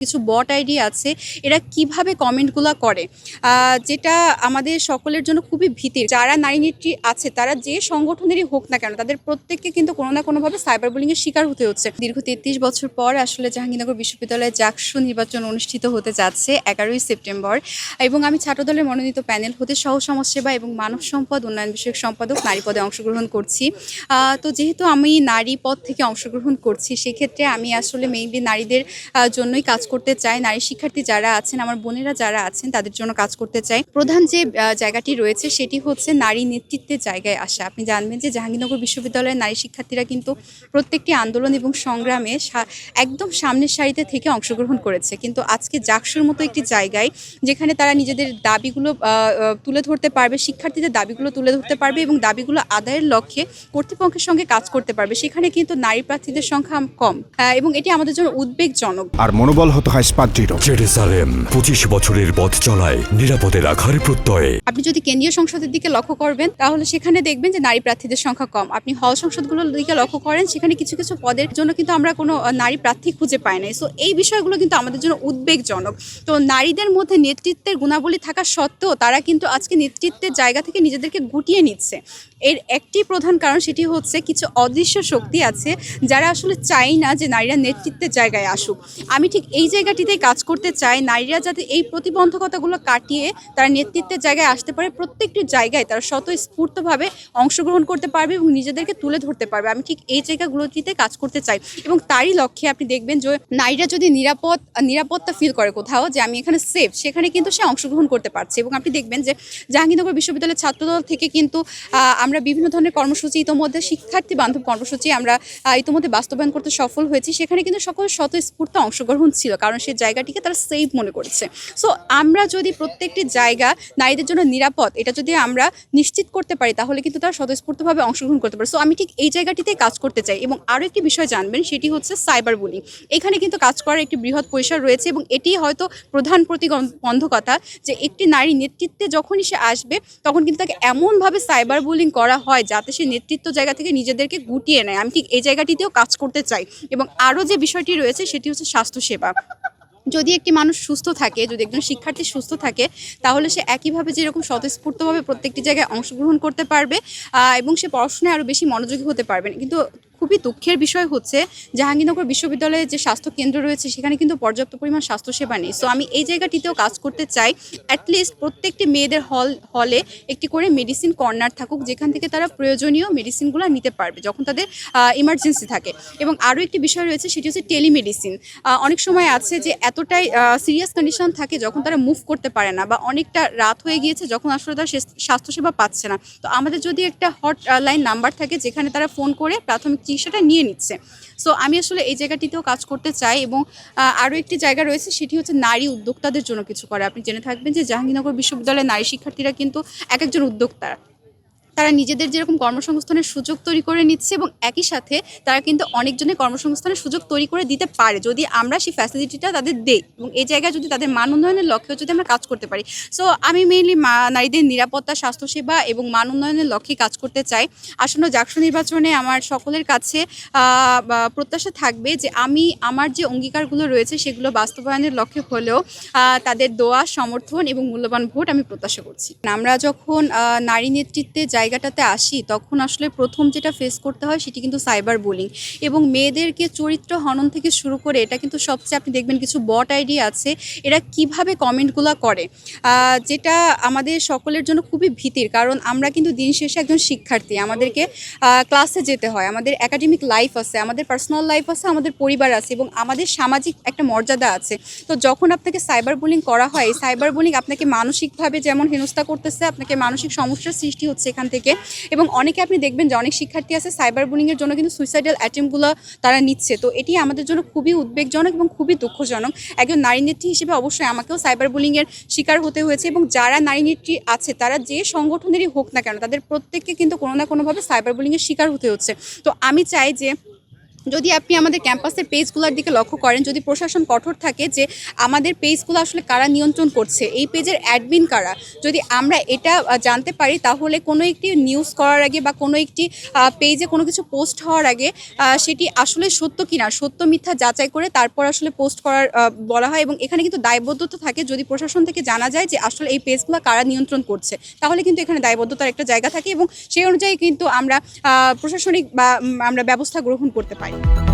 কিছু বট আইডি আছে, এরা কীভাবে কমেন্টগুলো করে? যেটা আমাদের সকলের জন্য খুবই ভীতির। যারা নারী নেত্রী আছে, তারা যে সংগঠনেরই হোক না কেন, তাদের প্রত্যেককে কিন্তু কোনো না কোনোভাবে সাইবার বুলিং এর শিকার হতে হচ্ছে। দীর্ঘ তেত্রিশ বছর পর আসলে জাহাঙ্গীরনগর বিশ্ববিদ্যালয়ে জাকসু নির্বাচন অনুষ্ঠিত হতে যাচ্ছে এগারোই সেপ্টেম্বর। এবং আমি ছাত্রদলের মনোনীত প্যানেল হতে সহ সমাজসেবা এবং মানব সম্পদ উন্নয়ন বিষয়ক সম্পাদক নারী পদে অংশগ্রহণ করছি। তো যেহেতু আমি নারী পদ থেকে অংশগ্রহণ করছি, সেক্ষেত্রে আমি আসলে মেইনলি নারীদের জন্যই কাজ করতে চাই, নারী শিক্ষার্থী যারা আছেন, আমার বোনেরা যারা আছেন, তাদের জন্য কাজ করতে চাই। প্রধান যে জায়গাটি রয়েছে, সেটি হচ্ছে নারী নেতৃত্বের জায়গায় আসা। আপনি জানবেন যে জাহাঙ্গীরনগর বিশ্ববিদ্যালয়ের নারী শিক্ষার্থীরা কিন্তু প্রত্যেকটি আন্দোলন এবং সংগ্রামে একদম সামনের সারিতে থেকে অংশগ্রহণ করেছে। কিন্তু আজকে জাকসুর মতো একটি জায়গায়, যেখানে তারা নিজেদের দাবিগুলো তুলে ধরতে পারবে, শিক্ষার্থীদের দাবিগুলো তুলে ধরতে পারবে এবং দাবিগুলো আদায়ের লক্ষ্যে কর্তৃপক্ষের সঙ্গে কাজ করতে পারবে। সেখানে কিন্তু নারী প্রার্থীদের সংখ্যা কম। এবং এটি আমাদের জন্য উদ্বেগজনক। আর মনোবল হতে হয় স্পাত জেরুসালেম পঁচিশ বছরের পথ চলায় নিরাপদে রাখার প্রত্যয়ে। আপনি যদি কেন্দ্রীয় সংসদের দিকে লক্ষ্য করবেন তাহলে সেখানে দেখবেন যে নারী প্রার্থীদের সংখ্যা কম। আপনি হল সংসদগুলোর দিকে লক্ষ্য করেন সেখানে কিছু কিছু পদের জন্য কিন্তু আমরা কোনো নারী প্রার্থী খুঁজে পাই নাই। সো এই বিষয়গুলো কিন্তু আমাদের জন্য উদ্বেগজনক। তো নারীদের মধ্যে নেতৃত্বের গুণাবলী থাকা সত্ত্বেও তারা কিন্তু আজকে নেতৃত্বের জায়গা থেকে নিজেদেরকে গুটিয়ে নিচ্ছে। এর একটি প্রধান কারণ সেটি হচ্ছে কিছু অদৃশ্য শক্তি আছে যারা আসলে চাই না যে নারীরা নেতৃত্বের জায়গায় আসুক। আমি ঠিক এই জায়গাটিতেই কাজ করতে চাই নারীরা যাতে এই প্রতিবন্ধকতাগুলো কাটিয়ে তারা নেতৃত্বের জায়গায় আসতে পারে, প্রত্যেকটি জায়গায় তারা স্বতঃস্ফূর্তভাবে অংশগ্রহণ করতে পারবে এবং নিজেদেরকে তুলে ধরতে পারবে। আমি ঠিক এই জায়গাগুলোটিতে কাজ করতে চাই এবং তারই লক্ষ্যে আপনি দেখবেন যে নারীরা যদি নিরাপদ, নিরাপত্তা ফিল করে কোথাও যে আমি এখানে সেফ সেখানে কিন্তু সে অংশগ্রহণ করতে পারছে এবং আপনি দেখবেন যে জাহাঙ্গীরনগর বিশ্ববিদ্যালয়ের ছাত্রদল থেকে কিন্তু আমরা বিভিন্ন ধরনের কর্মসূচি ইতোমধ্যে শিক্ষার্থী বান্ধব কর্মসূচি আমরা ইতোমধ্যে বাস্তবায়ন করতে সফল হয়েছি। সেখানে কিন্তু সকল স্বতঃস্ফূর্ত অংশগ্রহণ ছিল। কারণ সেই জায়গাটিকে তারা সেফ মনে করেছে। সো আমরা যদি প্রত্যেকটি জায়গা নারীদের জন্য নিরাপদ, এটা যদি আমরা নিশ্চিত করতে পারি, তাহলে কিন্তু তারা স্বতঃস্ফূর্তভাবে অংশগ্রহণ করতে পারে। সো আমি ঠিক এই জায়গাটিতে কাজ করতে চাই। এবং আরও একটি বিষয় জানবেন, সেটি হচ্ছে সাইবার বুলিং এখানে কিন্তু কাজ করার একটি বৃহৎ পরিসর রয়েছে এবং এটি হয়তো প্রধান প্রতিবন্ধকতা যে একটি নারী নেতৃত্বে যখনই সে আসবে, তখন কিন্তু তাকে এমনভাবে সাইবার বুলিং করা হয় যাতে সে নেতৃত্ব জায়গা থেকে নিজেদেরকে গুটিয়ে নেয়। আমি ঠিক এই জায়গাটিতেও কাজ করতে চাই। এবং আরও যে বিষয়টি রয়েছে, সেটি হচ্ছে স্বাস্থ্যসেবা। যদি একটি মানুষ সুস্থ থাকে, যদি একজন শিক্ষার্থী সুস্থ থাকে, তাহলে সে একইভাবে যেরকম স্বতঃস্ফূর্তভাবে প্রত্যেকটি জায়গায় অংশগ্রহণ করতে পারবে এবং সে পড়াশোনায় আরও বেশি মনোযোগী হতে পারবে কিন্তু খুবই দুঃখের বিষয় হচ্ছে জাহাঙ্গীরনগর বিশ্ববিদ্যালয়ে যে স্বাস্থ্য কেন্দ্র রয়েছে, সেখানে কিন্তু পর্যাপ্ত পরিমাণ স্বাস্থ্যসেবা নেই। সো আমি এই জায়গাটিতেও কাজ করতে চাই। অ্যাটলিস্ট প্রত্যেকটি মেয়েদের হল, হলে একটি করে মেডিসিন কর্নার থাকুক, যেখান থেকে তারা প্রয়োজনীয় মেডিসিনগুলো নিতে পারবে, যখন তাদের ইমার্জেন্সি থাকে। এবং আরও একটি বিষয় রয়েছে, সেটি হচ্ছে টেলিমেডিসিন অনেক সময় আছে যে এতটাই সিরিয়াস কন্ডিশন থাকে যখন তারা মুভ করতে পারে না, বা অনেকটা রাত হয়ে গিয়েছে যখন আসলে তারা স্বাস্থ্যসেবা পাচ্ছে না। তো আমাদের যদি একটা হট লাইন নাম্বার থাকে, যেখানে তারা ফোন করে প্রাথমিক চিকিৎসাটা নিয়ে নিচ্ছে। সো আমি আসলে এই জায়গাটিতেও কাজ করতে চাই এবং আরও একটি জায়গা রয়েছে, সেটি হচ্ছে নারী উদ্যোক্তাদের জন্য কিছু করে। আপনি জেনে থাকবেন যে জাহাঙ্গীরনগর বিশ্ববিদ্যালয়ের নারী শিক্ষার্থীরা কিন্তু এক একজন উদ্যোক্তা। তারা নিজেদের যেরকম কর্মসংস্থানের সুযোগ তৈরি করে নিচ্ছে এবং একই সাথে তারা কিন্তু অনেকজনের কর্মসংস্থানের সুযোগ তৈরি করে দিতে পারে যদি আমরা সেই ফ্যাসিলিটিটা তাদের দেই এবং এই জায়গায় যদি তাদের মান উন্নয়নের লক্ষ্যে যদি আমরা কাজ করতে পারি। সো আমি মেইনলি নারীদের নিরাপত্তা, স্বাস্থ্যসেবা এবং মান উন্নয়নের লক্ষ্যে কাজ করতে চাই। আসন্ন জাকসু নির্বাচনে আমার সকলের কাছে প্রত্যাশা থাকবে যে আমি আমার যে অঙ্গীকারগুলো রয়েছে সেগুলো বাস্তবায়নের লক্ষ্যে হলেও তাদের দোয়া, সমর্থন এবং মূল্যবান ভোট আমি প্রত্যাশা করছি। আমরা যখন নারী নেতৃত্বে নেতৃত্বের জায়গাটাতে আসি, তখন আসলে প্রথম যেটা ফেস করতে হয় সেটি কিন্তু সাইবার বুলিং এবং মেয়েদেরকে চরিত্র হনন থেকে শুরু করে এটা কিন্তু সবচেয়ে আপনি দেখবেন কিছু বট আইডি আছে, এরা কীভাবে কমেন্টগুলো করে। যেটা আমাদের সকলের জন্য খুবই ভীতির, কারণ আমরা কিন্তু দিন শেষে একজন শিক্ষার্থী, আমাদেরকে ক্লাসে যেতে হয়। আমাদের একাডেমিক লাইফ আছে, আমাদের পার্সোনাল লাইফ আছে, আমাদের পরিবার আছে এবং আমাদের সামাজিক একটা মর্যাদা আছে। তো যখন আপনাকে সাইবার বুলিং করা হয় সাইবার বুলিং আপনাকে মানসিকভাবে যেমন হেনস্থা করতেছে, আপনাকে মানসিক সমস্যার সৃষ্টি হচ্ছে এখান থেকে এবং অনেকে আপনি দেখবেন যে অনেক শিক্ষার্থী আছে সাইবার বুলিংয়ের জন্য কিন্তু সুইসাইডাল অ্যাটেম্পগুলো তারা নিচ্ছে। তো এটি আমাদের জন্য খুবই উদ্বেগজনক এবং খুবই দুঃখজনক। একজন নারী নেত্রী হিসেবে অবশ্যই আমাকেও সাইবার বুলিংয়ের শিকার হতে হয়েছে এবং যারা নারী নেত্রী আছে, তারা যে সংগঠনেরই হোক না কেন, তাদের প্রত্যেককে কিন্তু কোনো না কোনোভাবে সাইবার বুলিংয়ের শিকার হতে হচ্ছে। তো আমি চাই যে যদি আপনি আমাদের ক্যাম্পাসের পেজগুলোর দিকে লক্ষ্য করেন, যদি প্রশাসন কঠোর থাকে যে আমাদের পেজগুলো আসলে কারা নিয়ন্ত্রণ করছে, এই পেজের অ্যাডমিন কারা, যদি আমরা এটা জানতে পারি, তাহলে কোনো একটি নিউজ করার আগে বা কোনো একটি পেজে কোনো কিছু পোস্ট হওয়ার আগে সেটি আসলে সত্য কিনা, সত্য মিথ্যা যাচাই করে তারপর আসলে পোস্ট করার বলা হয় এবং এখানে কিন্তু দায়বদ্ধতা থাকে। যদি প্রশাসন থেকে জানা যায় যে আসলে এই পেজগুলো কারা নিয়ন্ত্রণ করছে, তাহলে কিন্তু এখানে দায়বদ্ধতার একটা জায়গা থাকে এবং সেই অনুযায়ী কিন্তু আমরা প্রশাসনিক বা আমরা ব্যবস্থা গ্রহণ করতে পারি। Bye.